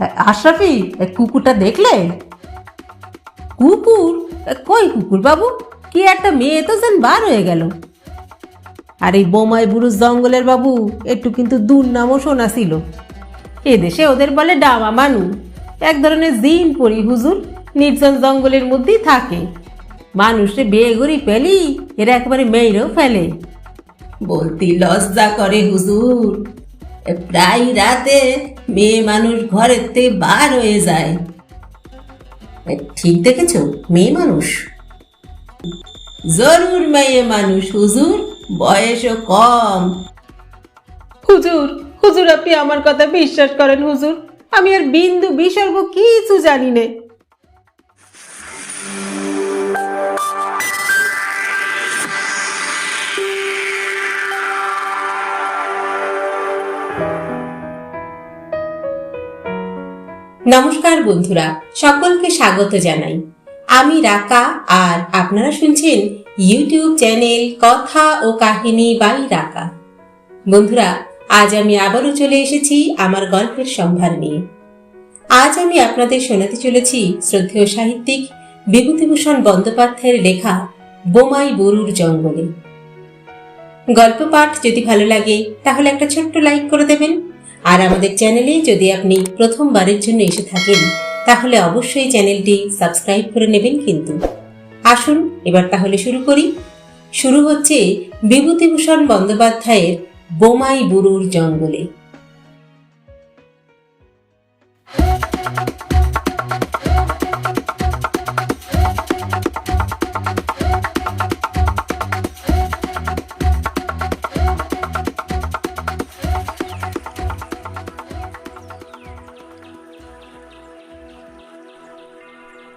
আশরাফি কুকুরটা দেখলে? কুকুর? কই কুকুর বাবু? কি একটা মেয়ে তো যেন বার হয়ে গেল। আর এই বোমায় বুরুজ জঙ্গলের বাবু, একটু কিন্তু দুর্নামও শোনা ছিল। এদেশে ওদের বলে ডামা মানু। এক ধরনের জিন পরি হুজুর, নির্জন জঙ্গলের মধ্যেই থাকে। মানুষে বেগরি পেলি এরা একেবারে মেয়েরও ফেলে। বলতি লজ্জা করে হুজুর। প্রায় রাতে মেয়ে মানুষ ঘরের থেকে বার হয়ে যায়। ঠিক দেখেছ? মেয়ে মানুষ? জরুর মেয়ে মানুষ, হুজুর, বয়সও কম। হুজুর হুজুর আপনি আমার কথা বিশ্বাস করেন, হুজুর। আমি আর বিন্দু, বিসর্গ কিছু জানি না। নমস্কার বন্ধুরা, সকলকে স্বাগত জানাই। আমি রাকা আর আপনারা শুনছেন ইউটিউব চ্যানেল কথা ও কাহিনী বাই রাকা। বন্ধুরা, আজ আমি আবারও চলে এসেছি আমার গল্পের সম্ভার নিয়ে। আজ আমি আপনাদের শোনাতে চলেছি শ্রদ্ধেয় সাহিত্যিক বিভূতিভূষণ বন্দ্যোপাধ্যায়ের লেখা বোমাই বরুর জঙ্গলে। গল্প পাঠ যদি ভালো লাগে, তাহলে একটা ছোট্ট লাইক করে দেবেন। আর আমাদের চ্যানেলে যদি আপনি প্রথমবারের জন্য এসে থাকেন, তাহলে অবশ্যই চ্যানেলটি সাবস্ক্রাইব করে নেবেন কিন্তু। আসুন, এবার তাহলে শুরু করি। শুরু হচ্ছে বিভূতিভূষণ বন্দ্যোপাধ্যায়ের বোমাই বুরুর জঙ্গলে।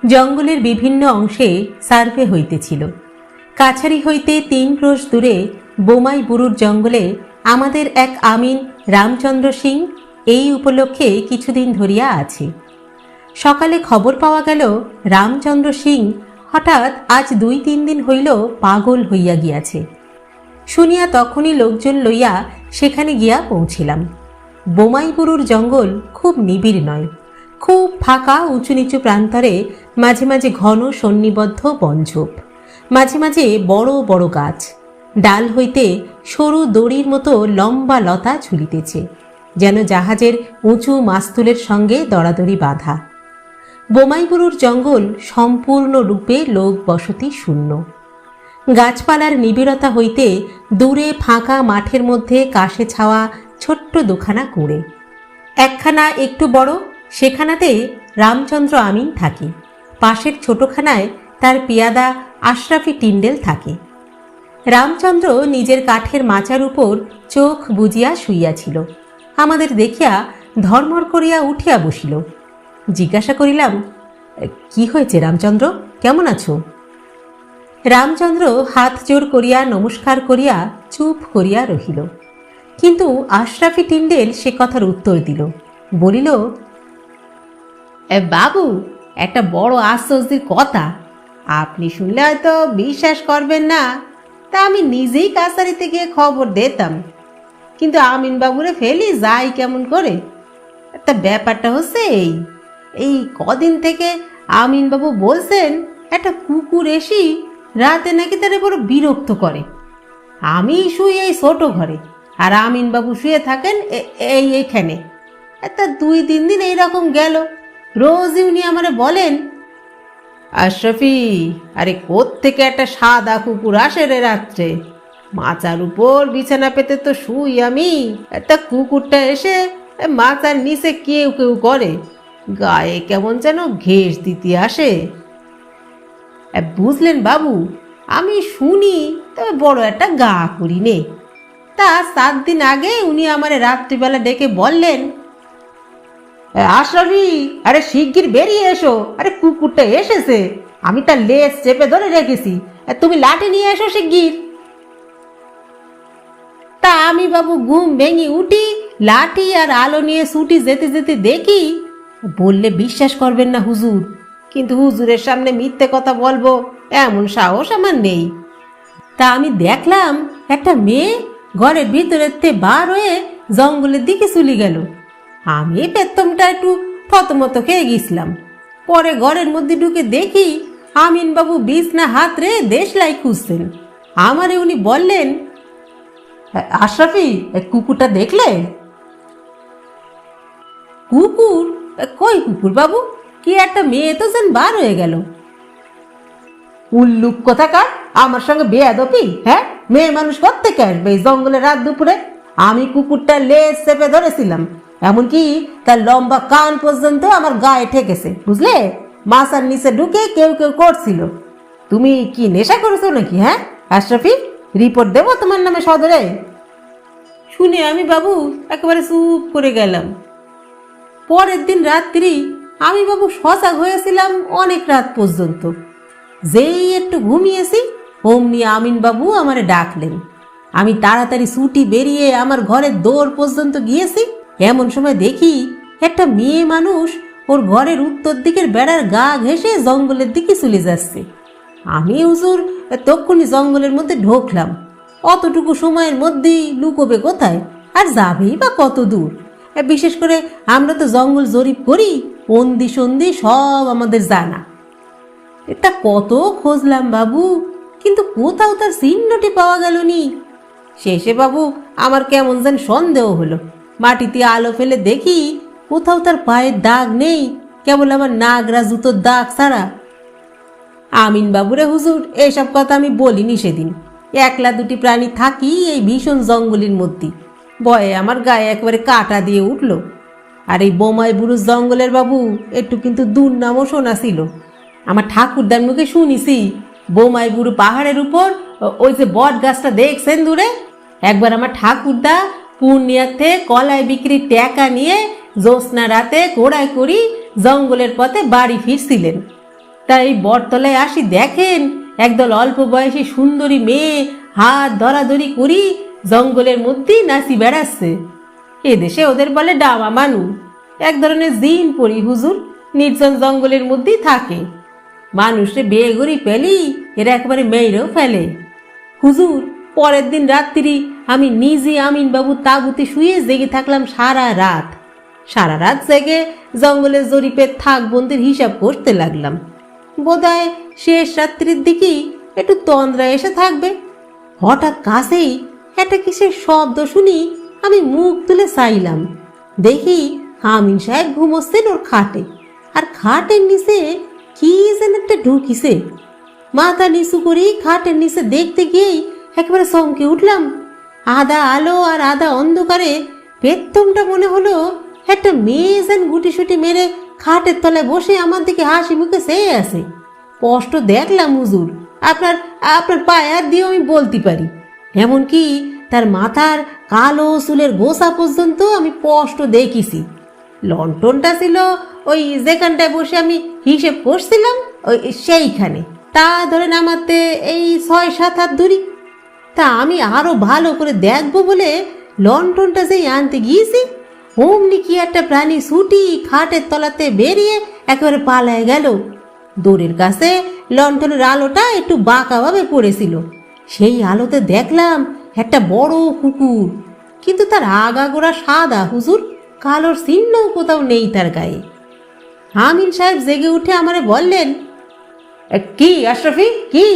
জঙ্গলের বিভিন্ন অংশে সার্ভে হইতেছিল। কাছারি হইতে তিন ক্রোশ দূরে বোমাই বুরুর জঙ্গলে আমাদের এক আমিন রামচন্দ্র সিং এই উপলক্ষে কিছুদিন ধরিয়া আছে। সকালে খবর পাওয়া গেল, রামচন্দ্র সিং হঠাৎ আজ দুই তিন দিন হইল পাগল হইয়া গিয়াছে। শুনিয়া তখনই লোকজন লইয়া সেখানে গিয়া পৌঁছিলাম। বোমাইপুরুর জঙ্গল খুব নিবিড় নয়। খুব ফাঁকা উঁচু নিচু প্রান্তরে মাঝে মাঝে ঘন সন্নিবদ্ধ বনঝোপ। মাঝে মাঝে বড় বড় গাছ। ডাল হইতে সরু দড়ির মতো লম্বা লতা ঝুলিতেছে, যেন জাহাজের উঁচু মাস্তুলের সঙ্গে দড়াদড়ি বাঁধা। বোমাইগুরুর জঙ্গল সম্পূর্ণরূপে লোক বসতি শূন্য। গাছপালার নিবিড়তা হইতে দূরে ফাঁকা মাঠের মধ্যে কাশে ছাওয়া ছোট্ট দুখানা কুড়ে। একখানা একটু বড় সেখানাতে রামচন্দ্র আমিন থাকে। পাশের ছোটখানায় তার পিয়াদা আশরাফি টিন্ডেল থাকে। রামচন্দ্র নিজের কাঠের মাচার উপর চোখ বুজিয়া শুইয়াছিল। আমাদের দেখিয়া ধর্মর করিয়া উঠিয়া বসিল। জিজ্ঞাসা করিলাম কি হয়েছে রামচন্দ্র? কেমন আছো? রামচন্দ্র হাত জোর করিয়া নমস্কার করিয়া চুপ করিয়া রহিল। কিন্তু আশরাফি টিন্ডেল সে কথার উত্তর দিল। বলিল "এ, বাবু, একটা বড় আশ্চর্যের কথা। আপনি শুনলে হয়তো বিশ্বাস করবেন না। তা আমি নিজেই কাছারিতে গিয়ে খবর দিতাম। কিন্তু আমিন বাবুরে ফেলি যাই কেমন করে। একটা ব্যাপারটা হচ্ছে এই এই কদিন থেকে আমিন বাবু বলছেন, একটা কুকুর এসি রাতে নাকি তারা বড় বিরক্ত করে। আমি শুই এই ছোট ঘরে, আর আমিন বাবু শুয়ে থাকেন এই এইখানে তা দুই, তিন দিন এইরকম গেল। রোজই উনি আমারে বলেন আশরফি আরে থেকে একটা সাদা কুকুর আসে রে রাত্রে? মাচার উপর বিছানা পেতে তো শুই আমি। একটা কুকুরটা এসে মাচার নিচে কেউ কেউ করে। গায়ে কেমন যেন ঘেস দিতে আসে। বুঝলেন বাবু আমি শুনি তবে বড় একটা গা করি নে। তা সাত দিন আগে উনি আমার রাত্রিবেলা ডেকে বললেন "এ, আশরাফি, আরে শিগগির বেরিয়ে এসো। আরে কুকুরটা এসেছে। আমি তার লেজ চেপে ধরে রেখেছি। তুমি লাঠি নিয়ে এসো শিগগির। তা আমি বাবু ঘুম ভেঙে উঠি, লাঠি আর আলো নিয়ে ছুটি যেতে যেতে দেখি, বললে বিশ্বাস করবেন না হুজুর। কিন্তু হুজুরের সামনে মিথ্যে কথা বলব, এমন সাহস আমার নেই। তা আমি দেখলাম একটা মেয়ে ঘরের ভিতরের তে বার হয়ে জঙ্গলের দিকে চলে গেল। আমি পেতমটা একটু থতমত খেয়ে গেছিলাম। পরে ঘরের মধ্যে ঢুকে দেখি আমিন বাবু বিছনা হাত রে দেশলাই খুঁজছেন। আমারে উনি বললেন আশরাফি কুকুরটা দেখলে? কুকুর? কই কুকুর বাবু? কি একটা মেয়ে তো যেন বার হয়ে গেল। উল্লুক কোথাকার আমার সঙ্গে বেয়াদপি হ্যাঁ? মেয়ে মানুষ কোত্থেকে আসবে জঙ্গলে রাত দুপুরে। আমি কুকুরটা লেজ চেপে ধরেছিলাম। এমনকি তার লম্বা কান পর্যন্ত আমার গায়ে ঠেকেছে, বুঝলে? মাথার নিচে ঢুকে কেউ কেউ করছিল। তুমি কি নেশা করেছ নাকি হ্যাঁ? আশরাফি রিপোর্ট দেবো তোমার নামে সদরে। শুনে আমি বাবু একেবারে চুপ করে গেলাম। পরের দিন রাত্রি আমি বাবু সজাগ হয়েছিলাম অনেক রাত পর্যন্ত। যেই একটু ঘুমিয়েছি, অমনি আমিন বাবু আমারে ডাকলেন। আমি তাড়াতাড়ি ছুটি বেরিয়ে আমার ঘরের দৌড় পর্যন্ত গিয়েছি। এমন সময় দেখি একটা মেয়ে মানুষ ওর ঘরের উত্তর দিকের বেড়ার গা ঘেঁষে জঙ্গলের দিকে চলে যাচ্ছে। আমি হুজুর তক্ষুনি জঙ্গলের মধ্যে ঢোকলাম। অতটুকু সময়ের মধ্যেই লুকোবে কোথায়? আর যাবেই বা কত দূর? বিশেষ করে আমরা তো জঙ্গল জরিপ করি অন্দি সন্ধি সব আমাদের জানা। এটা কত খুঁজলাম বাবু, কিন্তু কোথাও তার চিহ্নটি পাওয়া গেল নি। শেষে বাবু আমার কেমন যেন সন্দেহ হলো। মাটিতে আলো ফেলে দেখি কোথাও তার পায়ের দাগ নেই, কেবল আমার নাগরা জুতোর দাগ ছাড়া। আমিন বাবুরে, হুজুর এইসব কথা আমি বলিনি সেদিন। একলা দুটি প্রাণী থাকি এই ভীষণ জঙ্গলের মধ্যে। বয়ে আমার গায়ে একবারে কাটা দিয়ে উঠল। আর এই বোমাই বুরুজ জঙ্গলের বাবু, একটু কিন্তু দুর্নামও শোনা ছিল। আমার ঠাকুরদার মুখে শুনিছি বোমাই বুড়ো পাহাড়ের উপর, ওই যে বট গাছটা দেখছেন দূরে? একবার আমার ঠাকুরদা পূর্ণিয়াতে কলাই বিক্রির টাকা নিয়ে জ্যোৎস্না রাতে ঘোড়ায় করি জঙ্গলের পথে বাড়ি ফিরছিলেন। তাই বটতলায় আসি দেখেন, একদল অল্প বয়সী সুন্দরী মেয়ে হাত ধরাধরি করি জঙ্গলের মধ্যেই নাচি বেড়াচ্ছে। এদেশে ওদের বলে ডামা মানু। এক ধরনের জিন পরি হুজুর, নির্জন জঙ্গলের মধ্যেই থাকে। মানুষে বিয়ে গড়ি পেলি এরা একবারে মেয়েরেও ফেলে। হুজুর, পরের দিন রাত্রি আমি নিজে আমিন বাবু তাঁবুতে শুয়ে জেগে থাকলাম সারা রাত। সারা রাত জেগে জঙ্গলের জরিপের থাক বন্দির হিসাব করতে লাগলাম। বোধহয় শেষ রাত্রির দিকেই একটু তন্দ্রা এসে থাকবে। হঠাৎ কাছেই একটা কিসের শব্দ শুনি আমি মুখ তুলে চাইলাম। দেখি আমিন সাহেব ঘুমোচ্ছেন ওর খাটে। আর খাটের নিচে কি যেন একটা ঢুকিছে। মাথা নিচু করি খাটের নিচে দেখতে গিয়েই একেবারে চমকে উঠলাম। আদা আলো আর আদা অন্ধকারে পেত্তমটা মনে হলো একটা মেয়ে যেন গুটি সুটি মেরে খাটের তলায় বসে আমার দিকে হাসি মুখে চেয়ে আছে। স্পষ্ট দেখলাম, হুজুর, আপনার আপনার পায়ে হাত দিয়ে আমি বলতে পারি। এমনকি তার মাথার কালো চুলের গোসা পর্যন্ত আমি স্পষ্ট দেখিছি। লন্ঠনটা ছিল ওই যেখানটায় বসে আমি হিসেব করছিলাম, ওই সেইখানে। তা ধরে নামাতে এই ছয় সাত হাত দূরি তা আমি আরও ভালো করে দেখব বলে লন্ঠনটা যেই আনতে গিয়েছি, অমনি কি একটা প্রাণী ছুটি খাটের তলাতে বেরিয়ে একেবারে পালায় গেল। দৌড়ের কাছে লন্ঠনের আলোটা একটু বাঁকাভাবে পড়েছিল। সেই আলোতে দেখলাম একটা বড় কুকুর, কিন্তু তার আগাগোড়া সাদা, হুজুর, কালোর চিহ্নও কোথাও নেই তার গায়ে। আমিন সাহেব জেগে উঠে আমারে বললেন কি, আশরাফি, কি?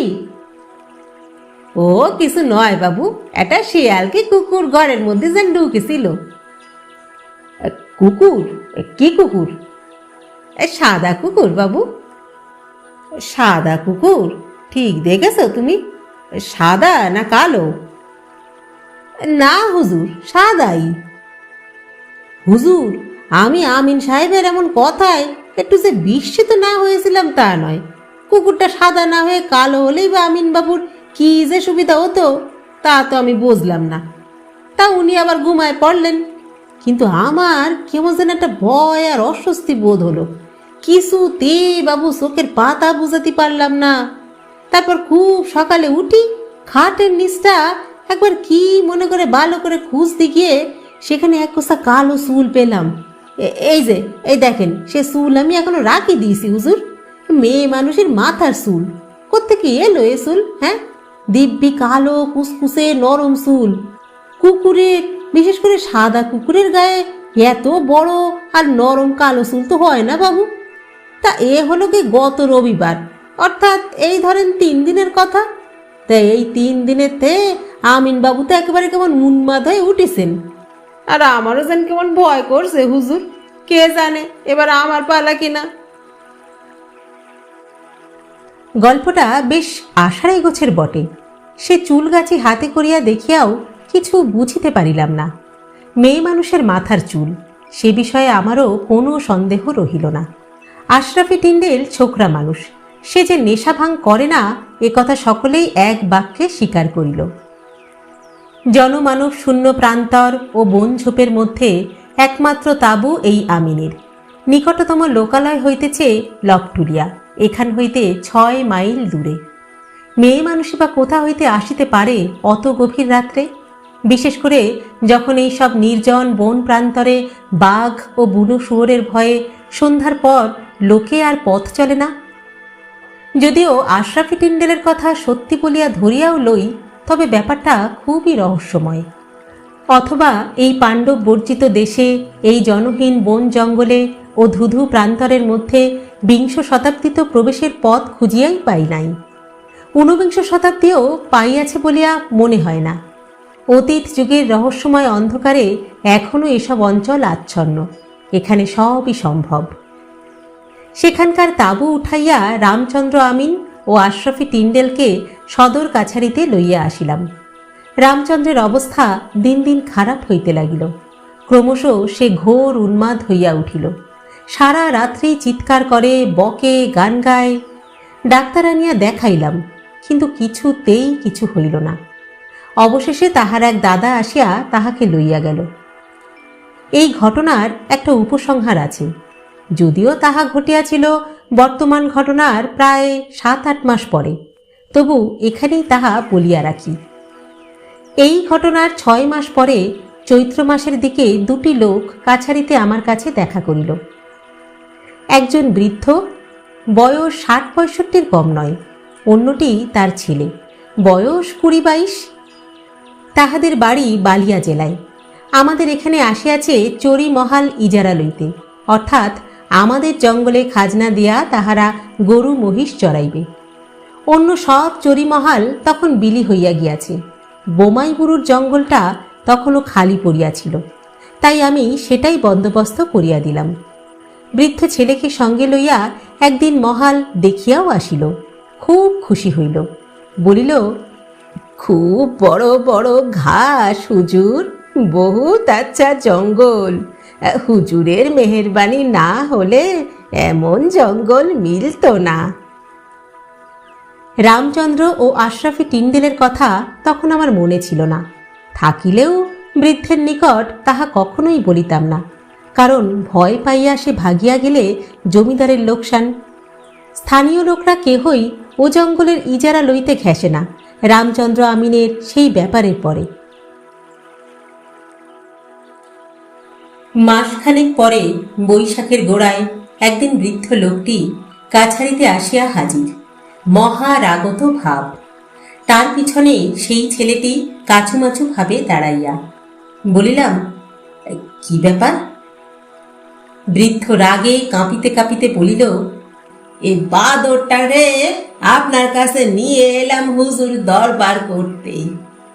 ও, কিছু নয় বাবু। এটা শিয়াল কি কুকুর ঘরের মধ্যে যেন ঢুকেছিল। কুকুর? কি কুকুর? সাদা কুকুর বাবু। সাদা কুকুর? ঠিক দেখেছ তুমি? সাদা না কালো? না হুজুর, সাদাই। হুজুর, আমি আমিন সাহেবের এমন কথায় একটু যে বিস্মিত না হয়েছিলাম তা নয়। কুকুরটা সাদা না হয়ে কালো হলেই বা আমিন বাবুর কি যে সুবিধা হতো, তা তো আমি বুঝলাম না। তা উনি আবার ঘুমায় পড়লেন। কিন্তু আমার কেমন যেন একটা ভয় আর অস্বস্তি বোধ হলো। কিছুতে বাবু চোখের পাতা বুঝাতে পারলাম না। তারপর খুব সকালে উঠি, খাটের নিচটা একবার কি মনে করে ভালো করে খুঁজতে গিয়ে সেখানে এক কোষা কালো চুল পেলাম। এই যে, এই দেখেন, সে চুল আমি এখনও রাখি দিয়েছি, হুজুর। মেয়ে মানুষের মাথার চুল। কোত্থেকে এলো এ চুল হ্যাঁ? দিব্যি কালো কুসকুসে নরম চুল। কুকুরের বিশেষ করে সাদা কুকুরের গায়ে এত বড় আর নরম কালো চুল তো হয় না বাবু। তা এ হলো কি গত রবিবার? অর্থাৎ এই ধরেন তিন দিনের কথা। তা এই তিন দিনের তে আমিন বাবু তো একেবারে কেমন উন্মাদ হয়ে উঠেছেন। আর আমারও যেন কেমন ভয় করছে হুজুর। কে জানে এবার আমার পালা কিনা। গল্পটা বেশ আষাঢ়ে গোছের বটে। সে চুল গাছি হাতে করিয়া দেখিয়াও কিছু বুঝিতে পারিলাম না। মেয়ে মানুষের মাথার চুল, সে বিষয়ে আমারও কোনো সন্দেহ রহিল না। আশরাফি টিন্ডেল ছোকরা মানুষ, সে যে নেশা ভাঙ করে না, এ কথা সকলেই এক বাক্যে স্বীকার করিল। জনমানব শূন্য প্রান্তর ও বন ঝোপের মধ্যে একমাত্র তাঁবু এই আমিনের। নিকটতম লোকালয় হইতেছে লকটুলিয়া এখান হইতে ছয় মাইল দূরে। মেয়ে মানুষই বা কোথা হইতে আসিতে পারে অত গভীর রাত্রে? বিশেষ করে যখন এই সব নির্জন বন প্রান্তরে বাঘ ও বুনো শুয়োরের ভয়ে সন্ধ্যার পর লোকে আর পথ চলে না? যদিও আশরাফি টিন্ডেলের কথা সত্যি বলিয়া ধরিয়াও লই, তবে ব্যাপারটা খুবই রহস্যময়। অথবা এই পাণ্ডব বর্জিত দেশে এই জনহীন বন জঙ্গলে ও ধুধু প্রান্তরের মধ্যে বিংশ শতাব্দীতে প্রবেশের পথ খুঁজিয়াই পাই নাই। ঊনবিংশ শতাব্দীও পাইয়াছে বলিয়া মনে হয় না। অতীত যুগের রহস্যময় অন্ধকারে এখনও এসব অঞ্চল আচ্ছন্ন। এখানে সবই সম্ভব। সেখানকার তাঁবু উঠাইয়া রামচন্দ্র আমিন ও আশরাফি টিন্ডেলকে সদর কাছারিতে লইয়া আসিলাম। রামচন্দ্রের অবস্থা দিন দিন খারাপ হইতে লাগিল। ক্রমশ সে ঘোর উন্মাদ হইয়া উঠিল। সারা রাত্রি চিৎকার করে, বকে, গান গায়। ডাক্তার আনিয়া দেখাইলাম। কিন্তু কিছুতেই কিছু হইল না। অবশেষে তাহার এক দাদা আসিয়া তাহাকে লইয়া গেল। এই ঘটনার একটা উপসংহার আছে। যদিও তাহা ঘটিয়াছিল, বর্তমান ঘটনার প্রায় সাত আট মাস পরে। তবু এখানেই তাহা বলিয়া রাখি। এই ঘটনার ছয় মাস পরে চৈত্র মাসের দিকে দুটি লোক কাছারিতে আমার কাছে দেখা করিল। একজন বৃদ্ধ, বয়স ষাট পঁয়ষট্টির কম নয়। অন্যটি তার ছেলে। বয়স কুড়ি বাইশ। তাহাদের বাড়ি বালিয়া জেলায়। আমাদের এখানে আসিয়াছে চড়ি মহাল ইজারা লইতে। অর্থাৎ আমাদের জঙ্গলে খাজনা দিয়া তাহারা গরু মহিষ চড়াইবে। অন্য সব চড়িমহাল তখন বিলি হইয়া গিয়াছে। বোমাইবুরুর জঙ্গলটা তখনও খালি পড়িয়াছিল তাই আমি সেটাই বন্দোবস্ত করিয়া দিলাম। বৃদ্ধ ছেলেকে সঙ্গে লইয়া একদিন মহাল দেখিয়াও আসিল। খুব খুশি হইল। বলিল, খুব বড় বড় ঘাস হুজুর, বহুত আচ্ছা জঙ্গল। হুজুরের মেহেরবানি না হলে এমন জঙ্গল মিলতো না। রামচন্দ্র ও আশরাফি টিন্ডেলের কথা তখন আমার মনে ছিল না। থাকিলেও বৃদ্ধের নিকট তাহা কখনোই বলিতাম না। কারণ ভয় পাইয়া সে ভাগিয়া গেলে জমিদারের লোকসান। স্থানীয় লোকরা কেহই ও জঙ্গলের ইজারা লইতে ঘেঁষে না। রামচন্দ্র আমিনের সেই ব্যাপারের পরে। মাসখানেক পরে বৈশাখের গোড়ায় একদিন বৃদ্ধ লোকটি কাছারিতে আসিয়া হাজির। মহারাগত ভাব। তার পিছনে সেই ছেলেটি কাছুমাছু ভাবে দাঁড়াইয়া। বলিলাম, কি ব্যাপার? বৃদ্ধ রাগে কাঁপিতে কাঁপিতে বলিল এই বাদরটারে আপনার কাছে নিয়ে এলাম হুজুর দরবার করতে।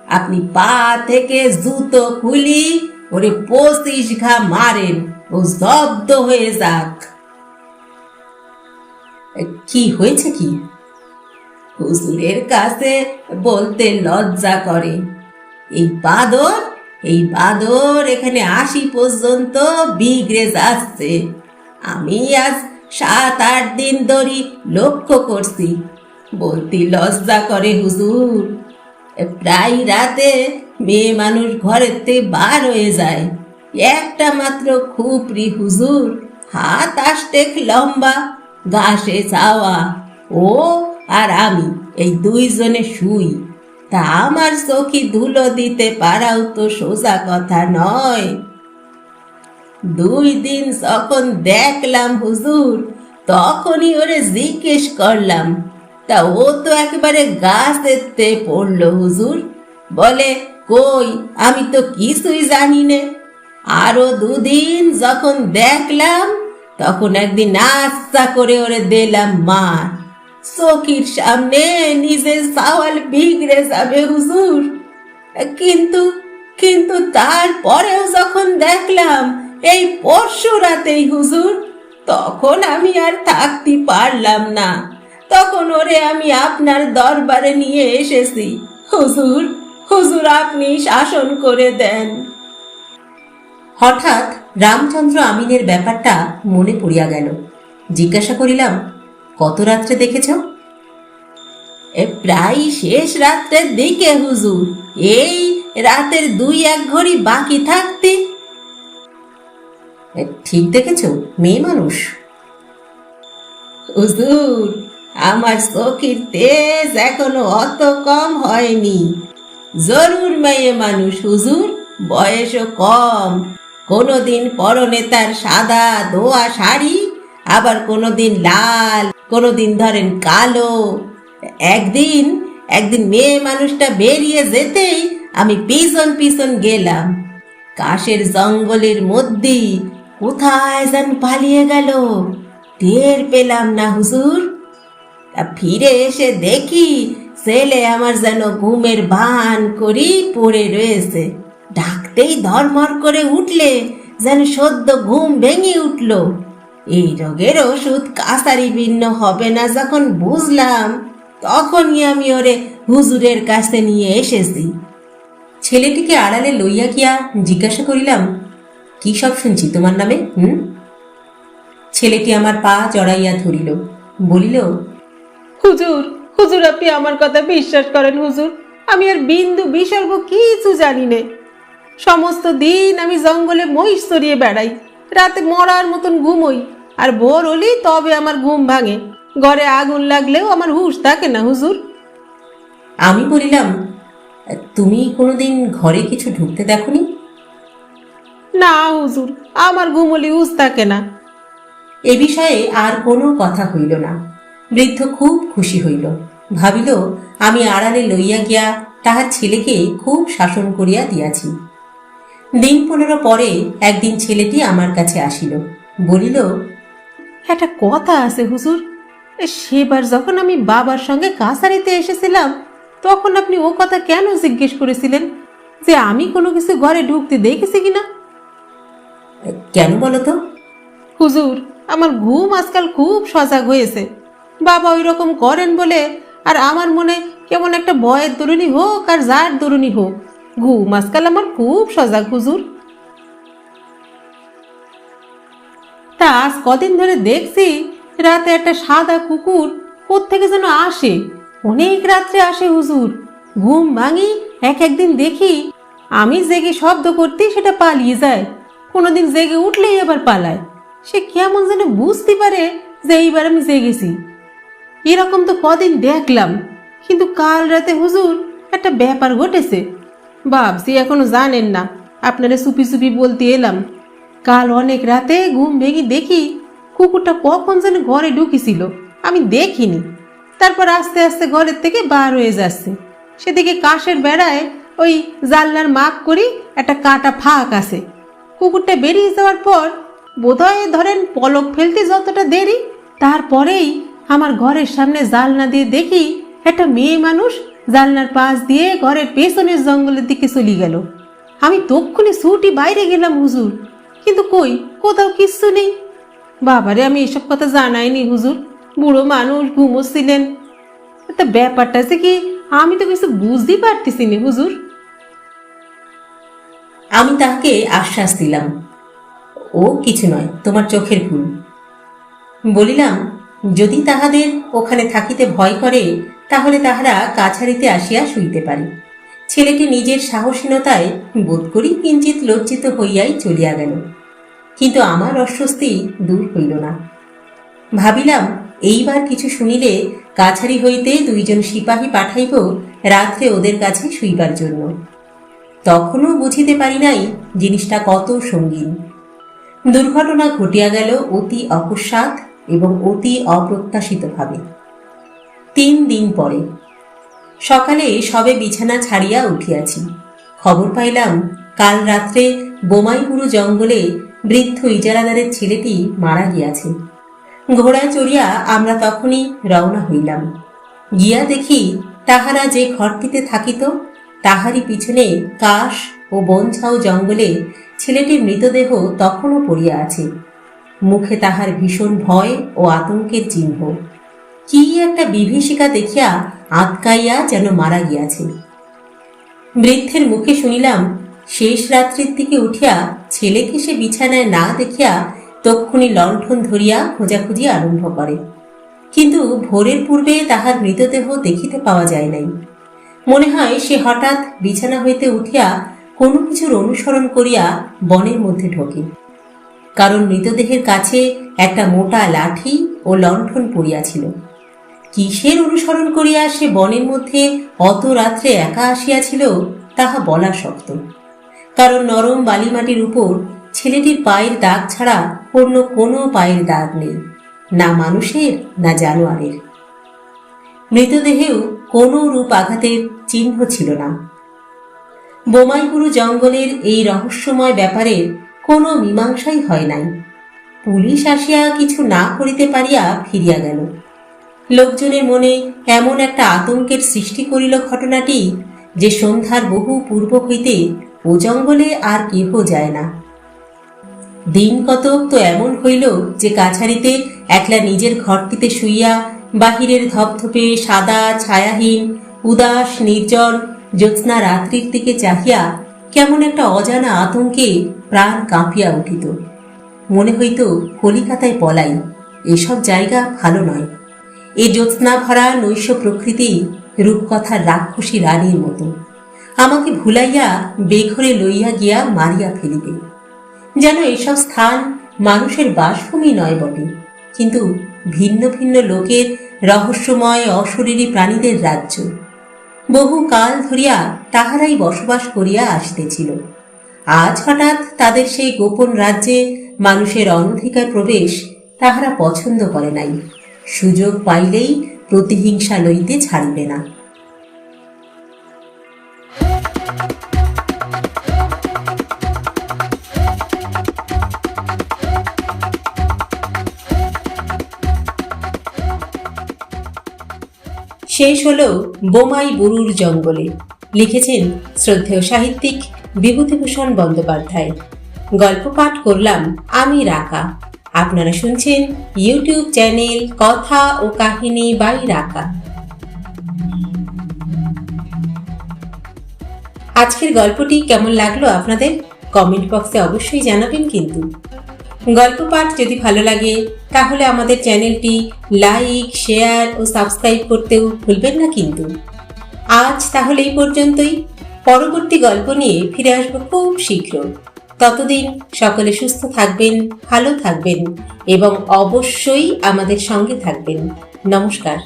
আপনি পা থেকে জুতো খুলি, ওরে পঁচিশ ঘা মারেন, ও জব্দ হয়ে যাক। কি হয়েছে কি? হুজুরের কাছে বলতে লজ্জা করে। এই বাদর এই বাদর এখানে আসি পর্যন্ত বিগড়ে যাচ্ছে। আমি আজ সাত আট দিন ধরি লক্ষ্য করছি। বলতে লজ্জা করে হুজুর। প্রায় রাতে মেয়ে মানুষ ঘরেতে বার হয়ে যায়। একটা মাত্র খুপরি হুজুর, হাত আষ্টেক লম্বা গাছে চাওয়া। ও আর আমি, এই দুইজনে শুই। তা আমার চোখি ধুলো দিতে পারাও তো সোজা কথা নয়। দুই দিন যখন দেখলাম হুজুর, তখনই ওরে জিজ্ঞেস করলাম, তা ও তো একেবারে গাছেতে পড়ল হুজুর? বলে, কই, আমি তো কিছুই জানি নে। আরও দুদিন যখন দেখলাম, তখন একদিন আস্তা করে ওরে দিলাম মার চকির সামনে নিজের সাওয়াল বিগড়ে যাবে হুজুর। কিন্তু কিন্তু তারপরেও যখন দেখলাম এই পরশু রাতেই হুজুর, তখন আমি আর থাকতে পারলাম না। তখন ওরে আমি আপনার দরবারে নিয়ে এসেছি। হুজুর হুজুর আপনি শাসন করে দেন। হঠাৎ রামচন্দ্র আমিনের ব্যাপারটা মনে পড়িয়া গেল। জিজ্ঞাসা করিলাম, কত রাত্রে দেখেছ? এ প্রায় শেষ রাত্রের দিকে হুজুর। এই রাতের দুই এক ঘড়ি বাকি থাকতে ঠিক দেখেছ? মেয়ে মানুষ। হুজুর, আমার চোখের তেজ এখনও অত কম হয়নি। জরুর মেয়ে মানুষ, হুজুর, বয়সও কম। কোনোদিন পরনে তার সাদা দোয়া শাড়ি, আবার কোনোদিন লাল, কোনোদিন ধরেন কালো। একদিন একদিন মেয়ে মানুষটা বেরিয়ে যেতেই আমি পিছন পিছন গেলাম। কাশের জঙ্গলের মধ্যে কোথায় যেন পালিয়ে গেল? টের পেলাম না, হুজুর। তা ফিরে এসে দেখি ছেলে আমার যেন ঘুমের ভান করি পড়ে রয়েছে। ডাকতেই ধরমর করে উঠলে যেন সদ্য ঘুম ভেঙে উঠল। এই রোগের ওষুধ কাসারি ভিন্ন হবে না যখন বুঝলাম, তখনই আমি ওরে হুজুরের কাছে নিয়ে এসেছি। ছেলেটিকে আড়ালে লইয়া গিয়া জিজ্ঞাসা করিলাম কি সব শুনছি তোমার নামে? হুম? ছেলেটি আমার পা জড়াইয়া ধরিল। বলিল হুজুর হুজুর আপনি আমার কথা বিশ্বাস করেন হুজুর। আমি আর বিন্দু বিসর্গ কিছু জানি নে। সমস্ত দিন আমি জঙ্গলে মহিষ চড়িয়ে বেড়াই। রাতে মরার মতন ঘুমোই। আর ভোর হলেই তবে আমার ঘুম ভাঙে। ঘরে আগুন লাগলেও আমার হুশ থাকে না হুজুর। আমি বলিলাম তুমি কোনোদিন ঘরে কিছু ঢুকতে দেখনি? না হুজুর আমার ঘুম হলে হুঁশ থাকে না। এ বিষয়ে আর কোনো কথা হইল না। বৃদ্ধ খুব খুশি হইল। ভাবিল আমি আড়ালে লইয়া গিয়া তাহার ছেলেকে খুব শাসন করিয়া দিয়াছি। দিন পনেরো পরে একদিন ছেলেটি আমার কাছে আসিল। বলিল একটা কথা আছে হুজুর। সেবার যখন আমি বাবার সঙ্গে কাছারিতে এসেছিলাম তখন আপনি ও কথা কেন জিজ্ঞেস করেছিলেন? যে আমি কোনো কিছু ঘরে ঢুকতে দেখেছি কিনা? কেন বলো তো? হুজুর, আমার ঘুম আজকাল খুব সজাগ হয়েছে। বাবা ওই রকম করেন বলে, আর আমার মনে কেমন একটা ভয়ের দরুনি হোক আর যার দরুনি হোক, ঘুম আজকাল আমার খুব সজাগ হুজুর। তা আজ কদিন ধরে দেখছি, রাতে একটা সাদা কুকুর কোত্থেকে যেন আসে। অনেক রাত্রে আসে হুজুর। ঘুম ভাঙি, এক একদিন দেখি, আমি জেগে শব্দ করতে সেটা পালিয়ে যায়। কোনোদিন জেগে উঠলেই আবার পালায়। সে কেমন যেন বুঝতে পারে যে এইবার আমি জেগেছি। এরকম তো কদিন দেখলাম, কিন্তু কাল রাতে হুজুর একটা ব্যাপার ঘটেছে। ভাবছি এখনও জানেন না, আপনারা চুপি চুপি বলতে এলাম। কাল অনেক রাতে ঘুম ভেঙে দেখি কুকুরটা কখন যেন ঘরে ঢুকেছিল, আমি দেখিনি। তারপর আস্তে আস্তে ঘরের থেকে বার হয়ে যাচ্ছে। সেদিকে কাশের বেড়ায় ওই জানলার মাপ করি একটা কাটা ফাঁক আছে। কুকুরটা বেরিয়ে যাওয়ার পর বোধহয় ধরেন পলক ফেলতে যতটা দেরি, তারপরেই আমার ঘরের সামনে জালনা দিয়ে দেখি একটা মেয়ে মানুষ জালনার পাশ দিয়ে ঘরের পেছনের জঙ্গলের দিকে চলে গেল। আমি তক্ষুনি ছুটি বাইরে গেলাম, হুজুর। কিন্তু কই, কোথাও কিচ্ছু নেই। বাবারে, আমি এসব কথা জানাইনি, হুজুর। বুড়ো মানুষ ঘুমোচ্ছিলেন। তা ব্যাপারটা যে কি, আমি তো কিছু বুঝতেই পারতেছি না, হুজুর। আমি তাহাকে আশ্বাস দিলাম। ও কিছু নয়, তোমার চোখের ভুল বলিলাম, যদি তাহাদের ওখানে থাকিতে ভয় করে, তাহলে তাহারা কাছারিতে আসিয়া শুইতে পারে। ছেলেটি নিজের সাহসীনতায় বোধ করি কিঞ্চিত লজ্জিত হইয়াই চলিয়া গেল। কিন্তু আমার অস্বস্তি দূর হইল না। ভাবিলাম, এইবার কিছু শুনিলে কাছারি হইতে দুইজন সিপাহী পাঠাইব রাত্রে ওদের কাছে শুইবার জন্য। তখনও বুঝিতে পারি নাই জিনিসটা কত সঙ্গীন। দুর্ঘটনা ঘটিয়া গেল অতি অকস্মাৎ এবং অতি অপ্রত্যাশিতভাবে। তিন দিন পরে। সকালে সবে বিছানা ছাড়িয়া উঠিয়াছি। খবর পাইলাম, কাল রাত্রে বোমাইপুরু জঙ্গলে বৃদ্ধ ইজারাদারের ছেলেটি মারা গিয়াছে। ঘোড়ায় চড়িয়া আমরা তখনই রওনা হইলাম। গিয়া দেখি তাহারা যে ঘরটিতে থাকিত তাহারই পিছনে কাশ ও বনঝাও জঙ্গলে ছেলেটির মৃতদেহ তখনও পড়িয়া আছে। মুখে তাহার ভীষণ ভয় ও আতঙ্কের চিহ্ন। কি একটা বিভীষিকা দেখিয়া আতকাইয়া যেন মারা গিয়াছে। বৃদ্ধের মুখে শুনিলাম, শেষ রাত্রির দিকে উঠিয়া ছেলেকে সে বিছানায় না দেখিয়া তক্ষুনি লণ্ঠন ধরিয়া খোঁজাখুঁজি আরম্ভ করে। কিন্তু ভোরের পূর্বে তাহার মৃতদেহ দেখিতে পাওয়া যায় নাই। মনে হয় সে হঠাৎ বিছানা হইতে উঠিয়া কোনো কিছুর অনুসরণ করিয়া বনের মধ্যে ঢোকে। কারণ মৃতদেহের কাছে একটা মোটা লাঠি ও লণ্ঠন পড়িয়াছিল। কিসের অনুসরণ করিয়া সে বনের মধ্যে অত রাত্রে একা আসিয়াছিল, তাহা বলা শক্ত। কারণ নরম বালিমাটির উপর ছেলেটির পায়ের দাগ ছাড়া অন্য কোনো পায়ের দাগ নেই, না মানুষের, না জানোয়ারের। মৃতদেহেও কোনো রূপ আঘাতের চিহ্ন ছিল না। বোমাইগুরু জঙ্গলের এই রহস্যময় ব্যাপারের কোনো মীমাংসাই হয় নাই। পুলিশ আসিয়া কিছু না করিতে পারিয়া ফিরিয়া গেল। লোকজনের মনে এমন একটা আতঙ্কের সৃষ্টি করিল ঘটনাটি যে সন্ধ্যার বহু পূর্ব হইতে ও জঙ্গলে আর কেহ যায় না। দিন কতক তো এমন হইল যে কাছারিতে একলা নিজের ঘরটিতে শুইয়া বাহিরের ধপধপে সাদা, ছায়াহীন উদাস নির্জন জ্যোৎস্না রাত্রির দিকে চাহিয়া কেমন একটা অজানা আতঙ্কে প্রাণ কাঁপিয়া উঠিত। মনে হইত কলিকাতায় পলাই, এসব জায়গা ভালো নয়। এ জ্যোৎস্না ভরা নৈশ প্রকৃতি রূপকথার রাক্ষসী রানীর মতো। আমাকে ভুলাইয়া বেঘরে লইয়া গিয়া মারিয়া ফেলিবে। যেন এসব স্থান মানুষের বাসভূমি নয় বটে, কিন্তু ভিন্ন ভিন্ন লোকের রহস্যময় অশরীরী প্রাণীদের রাজ্য। বহু কাল ধরিয়া তাহারাই বসবাস করিয়া আসতেছিল। আজ হঠাৎ তাদের সেই গোপন রাজ্যে মানুষের অনধিকার প্রবেশ তাহারা পছন্দ করে নাই। সুযোগ পাইলেই প্রতিহিংসা লইতে ছাড়বে না। শেষ হল বোমাই বুরুর জঙ্গলে, লিখেছেন শ্রদ্ধেয় সাহিত্যিক বিভূতিভূষণ বন্দ্যোপাধ্যায়। গল্প পাঠ করলাম আমি রাকা। আপনারা শুনছেন ইউটিউব চ্যানেল কথা ও কাহিনী বাই রাকা। আজকের গল্পটি কেমন লাগল আপনাদের? কমেন্ট বক্সে অবশ্যই জানাবেন কিন্তু। গল্প পাঠ যদি ভালো লাগে, তাহলে আমাদের চ্যানেলটি লাইক, শেয়ার ও সাবস্ক্রাইব করতেও ভুলবেন না কিন্তু। আজ তাহলে এই পর্যন্তই। পরবর্তী গল্প নিয়ে ফিরে আসব খুব শীঘ্র। ততদিন সকলে সুস্থ থাকবেন, ভালো থাকবেন এবং অবশ্যই আমাদের সঙ্গে থাকবেন। নমস্কার।